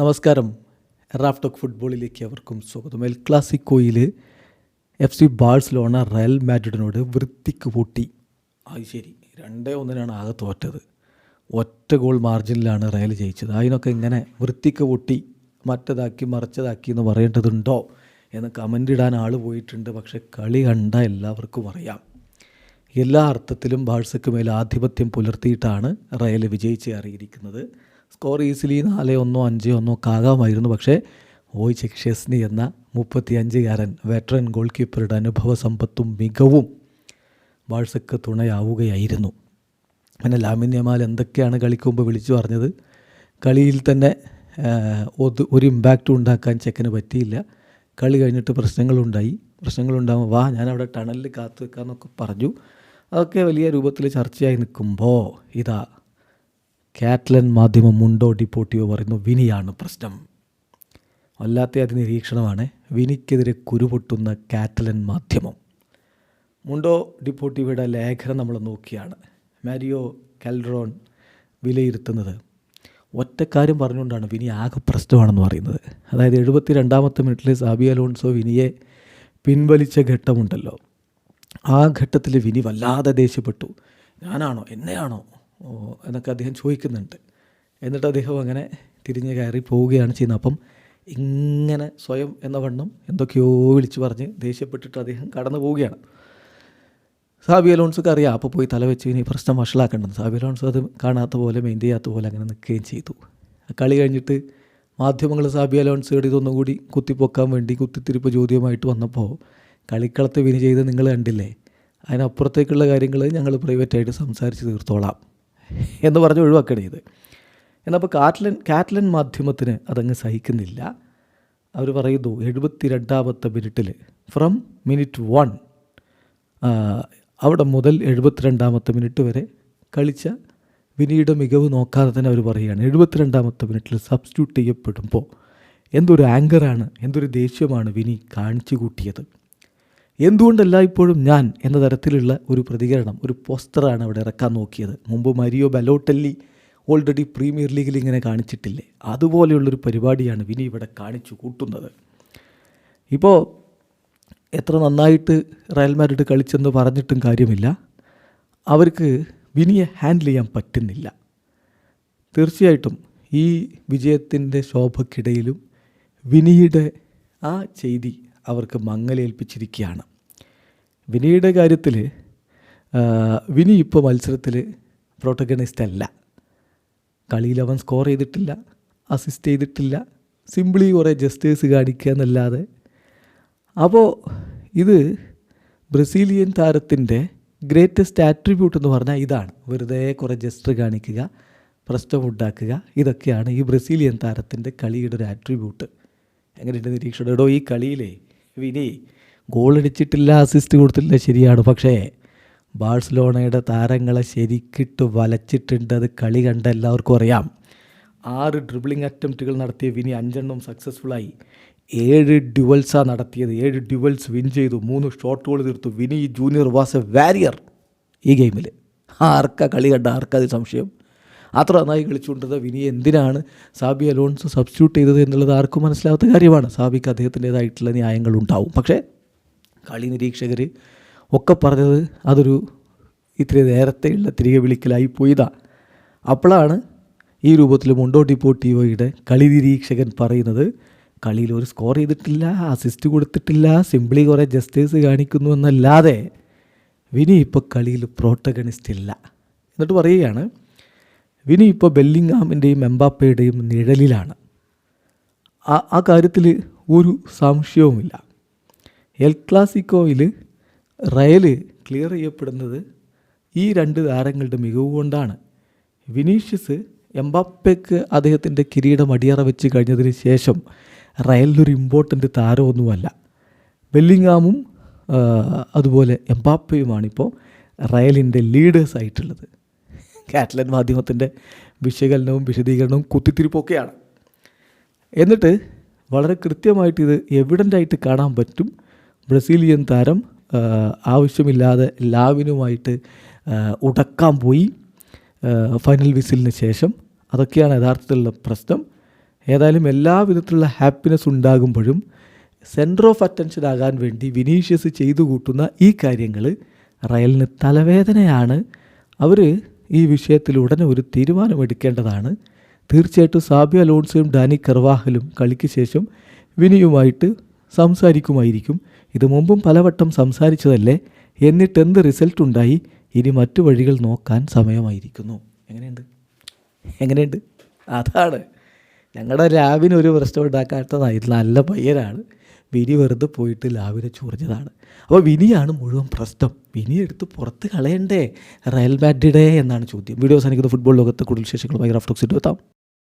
നമസ്കാരം. റാഫ്റ്റോക്ക് ഫുട്ബോളിലേക്ക് അവർക്കും സ്വാഗതം. എൽ ക്ലാസിക്കോയിൽ എഫ് സി ബാഴ്സലോണ റയൽ മാഡ്രിഡിനോട് വൃത്തിക്ക് പൊട്ടി. അത് ശരി രണ്ടേ ഒന്നിനാണ് ആകെ തോറ്റത്. ഒറ്റ ഗോൾ മാർജിനിലാണ് റയൽ ജയിച്ചത്. അതിനൊക്കെ ഇങ്ങനെ വൃത്തിക്ക് പൊട്ടി മറ്റതാക്കി മറിച്ചതാക്കി എന്ന് പറയേണ്ടതുണ്ടോ എന്ന് കമന്റ് ഇടാൻ ആൾ പോയിട്ടുണ്ട്. പക്ഷേ കളി കണ്ട എല്ലാവർക്കും അറിയാം. എല്ലാ അർത്ഥത്തിലും ബാഴ്സയ്ക്ക് മേൽ ആധിപത്യം പുലർത്തിയിട്ടാണ് റയൽ വിജയിച്ച് അറിയിരിക്കുന്നത് സ്കോർ ഈസിലി നാല് ഒന്നോ അഞ്ച് ഒന്നോ കാകാമായിരുന്നു പക്ഷേ ഓയ് ചെക്ഷേസ്നി എന്ന മുപ്പത്തിയഞ്ചുകാരൻ വെറ്ററൻ ഗോൾ കീപ്പറുടെ അനുഭവ സമ്പത്തും മികവും ബാഴ്സക്ക് തുണയാവുകയായിരുന്നു. അങ്ങനെ ലാമിൻ യമാൽ എന്തൊക്കെയാണ് കളിക്കുമ്പോൾ വിളിച്ചു പറഞ്ഞത്? കളിയിൽ തന്നെ ഒരു ഇമ്പാക്റ്റും ഉണ്ടാക്കാൻ ചെക്കന് പറ്റിയില്ല. കളി കഴിഞ്ഞിട്ട് പ്രശ്നങ്ങളുണ്ടായി. പ്രശ്നങ്ങളുണ്ടാകുമ്പോൾ വാ ഞാനവിടെ ടണലിൽ കാത്തു വെക്കാമെന്നൊക്കെ പറഞ്ഞു. അതൊക്കെ വലിയ രൂപത്തിൽ ചർച്ചയായി നിൽക്കുമ്പോൾ ഇതാ കാറ്റ്ലൻ മാധ്യമം മുണ്ടോ ഡിപ്പോട്ടിയോ പറയുന്നു വിനിയാണ് പ്രശ്നം. വല്ലാത്ത അത് നിരീക്ഷണമാണ് വിനിക്കെതിരെ കുരുപൊട്ടുന്ന കാറ്റലൻ മാധ്യമം. മുണ്ടോ ഡിപ്പോട്ടിയോയുടെ ലേഖനം നമ്മൾ നോക്കിയാണ്. മാരിയോ കാൽഡ്രോൺ വിലയിരുത്തുന്നത്. ഒറ്റക്കാര്യം പറഞ്ഞുകൊണ്ടാണ് വിനി ആകെ പ്രശ്നമാണെന്ന് പറയുന്നത്. അതായത് എഴുപത്തി രണ്ടാമത്തെ മിനിറ്റിൽ സാബി അലോൺസോ വിനിയെ പിൻവലിച്ച ഘട്ടമുണ്ടല്ലോ. ആ ഘട്ടത്തിൽ വിനി വല്ലാതെ ദേഷ്യപ്പെട്ടു. ഞാനാണോ? എന്നെയാണോ? എന്നൊക്കെ അദ്ദേഹം ചോദിക്കുന്നുണ്ട്. എന്നിട്ട് അദ്ദേഹം അങ്ങനെ തിരിഞ്ഞ് കയറി പോവുകയാണ് ചെയ്യുന്നത്. അപ്പം ഇങ്ങനെ സ്വയം എന്ന വണ്ണം എന്തൊക്കെയോ വിളിച്ചു പറഞ്ഞ് ദേഷ്യപ്പെട്ടിട്ട് അദ്ദേഹം കടന്നു പോവുകയാണ്. സാബി അലോൺസൊക്കെ അറിയാം. അപ്പോൾ പോയി തല വെച്ച് ഇനി പ്രശ്നം വഷളാക്കേണ്ടത് സാബി അലോൺസ് അത് കാണാത്ത പോലെ മെയിൻ ചെയ്യാത്ത പോലെ അങ്ങനെ നിൽക്കുകയും ചെയ്തു. കളി കഴിഞ്ഞിട്ട് മാധ്യമങ്ങൾ സാബി അലോൺസോട് ഇതൊന്നും കൂടി കുത്തിപ്പൊക്കാൻ വേണ്ടി കുത്തിത്തിരിപ്പ് ചോദ്യമായിട്ട് വന്നപ്പോൾ കളിക്കളത്ത് വിനി ചെയ്ത് നിങ്ങൾ കണ്ടില്ലേ? അതിനപ്പുറത്തേക്കുള്ള കാര്യങ്ങൾ ഞങ്ങൾ പ്രൈവറ്റായിട്ട് സംസാരിച്ച് തീർത്തോളാം. എന്ന് പറഞ്ഞ് ഒഴിവാക്കണം ഇത് എന്നപ്പോൾ കാറ്റ്ലൻ കാറ്റ്ലൻ മാധ്യമത്തിന് അതങ്ങ് സഹിക്കുന്നില്ല. അവർ പറയുന്നു എഴുപത്തി രണ്ടാമത്തെ മിനിറ്റിൽ ഫ്രം മിനിറ്റ് വൺ അവിടെ മുതൽ എഴുപത്തിരണ്ടാമത്തെ മിനിറ്റ് വരെ കളിച്ച വിനിയുടെ മികവ് നോക്കാതെ തന്നെ അവർ പറയുകയാണ്. എഴുപത്തിരണ്ടാമത്തെ മിനിറ്റിൽ സബ്സ്റ്റിറ്റ്യൂട്ട് ചെയ്യപ്പെടുമ്പോൾ എന്തൊരു ആങ്കറാണ് എന്തൊരു ദേഷ്യമാണ് വിനി കാണിച്ചു കൂട്ടിയത്. എന്തുകൊണ്ടല്ല ഇപ്പോഴും ഞാൻ എന്ന തരത്തിലുള്ള ഒരു പ്രതികരണം ഒരു പോസ്റ്ററാണ് അവിടെ ഇറക്കാൻ നോക്കിയത്. മുമ്പ് മരിയോ ബലോട്ടല്ലി ഓൾറെഡി പ്രീമിയർ ലീഗിൽ ഇങ്ങനെ കാണിച്ചിട്ടില്ലേ? അതുപോലെയുള്ളൊരു പരിപാടിയാണ് വിനി ഇവിടെ കാണിച്ചു കൂട്ടുന്നത്. ഇപ്പോൾ എത്ര നന്നായിട്ട് റയൽ മാഡ്രിഡ് കളിച്ചെന്ന് പറഞ്ഞിട്ടും കാര്യമില്ല. അവർക്ക് വിനിയെ ഹാൻഡിൽ ചെയ്യാൻ പറ്റുന്നില്ല. തീർച്ചയായിട്ടും ഈ വിജയത്തിന്റെ ശോഭക്കിടയിലും വിനിയുടെ ആ ചെയ്തി അവർക്ക് മങ്ങലേൽപ്പിച്ചിരിക്കുകയാണ്. വിനിയുടെ കാര്യത്തിൽ വിനി ഇപ്പോൾ മത്സരത്തിൽ പ്രോട്ടഗണിസ്റ്റ് അല്ല. കളിയിൽ അവൻ സ്കോർ ചെയ്തിട്ടില്ല അസിസ്റ്റ് ചെയ്തിട്ടില്ല സിംപിളി കുറേ ജസ്റ്റേഴ്സ് കാണിക്കുക എന്നല്ലാതെ. അപ്പോൾ ഇത് ബ്രസീലിയൻ താരത്തിന്റെ ഗ്രേറ്റസ്റ്റ് ആട്രിബ്യൂട്ട് എന്ന് പറഞ്ഞാൽ ഇതാണ്. വെറുതെ കുറേ ജസ്റ്റർ കാണിക്കുക പ്രശ്നമുണ്ടാക്കുക ഇതൊക്കെയാണ് ഈ ബ്രസീലിയൻ താരത്തിന്റെ കളിയുടെ ഒരു ആട്രിബ്യൂട്ട് എങ്ങനെയുണ്ട് നിരീക്ഷണം എടോ ഈ കളിയിലേ വിനി ഗോൾ അടിച്ചിട്ടില്ല അസിസ്റ്റ് കൊടുത്തില്ല ശരിയാണ്. പക്ഷേ ബാഴ്സലോണയുടെ താരങ്ങളെ ശരിക്കിട്ട് വലച്ചിട്ടുണ്ട്. അത് കളി കണ്ട എല്ലാവർക്കും അറിയാം. ആറ് ഡ്രിബിളിംഗ് അറ്റംപ്റ്റുകൾ നടത്തിയ വിനി അഞ്ചെണ്ണം സക്സസ്ഫുള്ളായി ഏഴ് ഡ്യുവൽസാണ് നടത്തിയത്. ഏഴ് ഡ്യുവൽസ് വിൻ ചെയ്തു. മൂന്ന് ഷോട്ട് ഗോൾ തീർത്തു. Vini Junior was a warrior ഈ ഗെയിമിൽ ആർക്കാ കളി കണ്ട? ആർക്കാ അത് സംശയം? അത്ര നന്നായി കളിച്ചുകൊണ്ടത് വിനി എന്തിനാണ് സാബി അലോൺസ് സബ്സ്റ്റിറ്റ്യൂട്ട് ചെയ്തത് എന്നുള്ളത് ആർക്കും മനസ്സിലാവാത്ത കാര്യമാണ്. സാബിക്ക് അദ്ദേഹത്തിന്റേതായിട്ടുള്ള ന്യായങ്ങളുണ്ടാവും പക്ഷേ കളി നിരീക്ഷകർ ഒക്കെ പറഞ്ഞത് അതൊരു ഇത്തിരി നേരത്തെയുള്ള തിരികെ വിളിക്കലായി പോയതാ. അപ്പോഴാണ് ഈ രൂപത്തിൽ മുണ്ടോ ഡിപ്പോട്ടീവോയുടെ കളി നിരീക്ഷകൻ പറയുന്നത് കളിയിൽ ഒരു സ്കോർ ചെയ്തിട്ടില്ല അസിസ്റ്റ് കൊടുത്തിട്ടില്ല സിംപ്ലി കുറേ ജസ്റ്റേഴ്സ് കാണിക്കുന്നു എന്നല്ലാതെ വിനി ഇപ്പോൾ കളിയിൽ പ്രോട്ടഗണിസ്റ്റ് ഇല്ല. എന്നിട്ട് പറയുകയാണ് വിനി ഇപ്പോൾ ബെല്ലിങ്ങാമിന്റെയും എംബാപ്പയുടെയും നിഴലിലാണ്. ആ കാര്യത്തിൽ ഒരു സംശയവുമില്ല. എൽ ക്ലാസിക്കോയിൽ റയൽ ക്ലിയർ ചെയ്യപ്പെടുന്നത് ഈ രണ്ട് താരങ്ങളുടെ മികവ് കൊണ്ടാണ്. വിനീഷ്യസ് എംബാപ്പയ്ക്ക് അദ്ദേഹത്തിന്റെ കിരീടം അടിയറ വെച്ച് കഴിഞ്ഞതിന് ശേഷം റയലിലൊരു ഇമ്പോർട്ടന്റ് താരമൊന്നുമല്ല. ബെല്ലിങ്ങാമും അതുപോലെ എംബാപ്പയുമാണിപ്പോൾ റയലിന്റെ ലീഡേഴ്സ് ആയിട്ടുള്ളത്. കാറ്റലൻ മാധ്യമത്തിന്റെ വിശകലനവും വിശദീകരണവും കുത്തിത്തിരിപ്പൊക്കെയാണ്. എന്നിട്ട് വളരെ കൃത്യമായിട്ട് ഇത് എവിഡന്റായിട്ട് കാണാൻ പറ്റും. ബ്രസീലിയൻ താരം ആവശ്യമില്ലാതെ ലാവിനുമായിട്ട് ഉടക്കാൻ പോയി ഫൈനൽ വിസിലിന് ശേഷം. അതൊക്കെയാണ് യഥാർത്ഥത്തിലുള്ള പ്രശ്നം. ഏതായാലും എല്ലാ വിധത്തിലുള്ള ഹാപ്പിനെസ് ഉണ്ടാകുമ്പോഴും സെന്റർ ഓഫ് അറ്റൻഷൻ ആകാൻ വേണ്ടി വിനീഷ്യസ് ചെയ്തു കൂട്ടുന്ന ഈ കാര്യങ്ങൾ റയലിന് തലവേദനയാണ്. അവർ ഈ വിഷയത്തിൽ ഉടനെ ഒരു തീരുമാനമെടുക്കേണ്ടതാണ്. തീർച്ചയായിട്ടും സാബിയ അലോൺസയും ഡാനി കർവാഹലും കളിക്ക് ശേഷം വിനിയുമായിട്ട് സംസാരിക്കുമായിരിക്കും. ഇത് മുമ്പും പലവട്ടം സംസാരിച്ചതല്ലേ? എന്നിട്ട് എന്ത് റിസൾട്ട് ഉണ്ടായി ഇനി മറ്റു വഴികൾ നോക്കാൻ സമയമായിരിക്കുന്നു. എങ്ങനെയുണ്ട്? എങ്ങനെയുണ്ട്? അതാണ്. ഞങ്ങളുടെ ലാബിന് ഒരു പ്രശ്നം ഉണ്ടാക്കാത്തതായിരുന്നു. നല്ല പയ്യനാണ്. വിനി വെറുതെ പോയിട്ട് ലാവിനെ ചൊറിഞ്ഞതാണ്. അപ്പോൾ വിനിയാണ് മുഴുവൻ പ്രശ്നം. വിനി എടുത്ത് പുറത്ത് കളയണ്ടേ? റയൽ മാഡ്രിഡേ എന്നാണ് ചോദ്യം. വീഡിയോ സാധിക്കുന്ന ഫുട്ബോൾ ലോകത്തെ കൂടുതൽ വിശേഷങ്ങളുമായി ഫ്ലോക്സിറ്റ് എത്താം.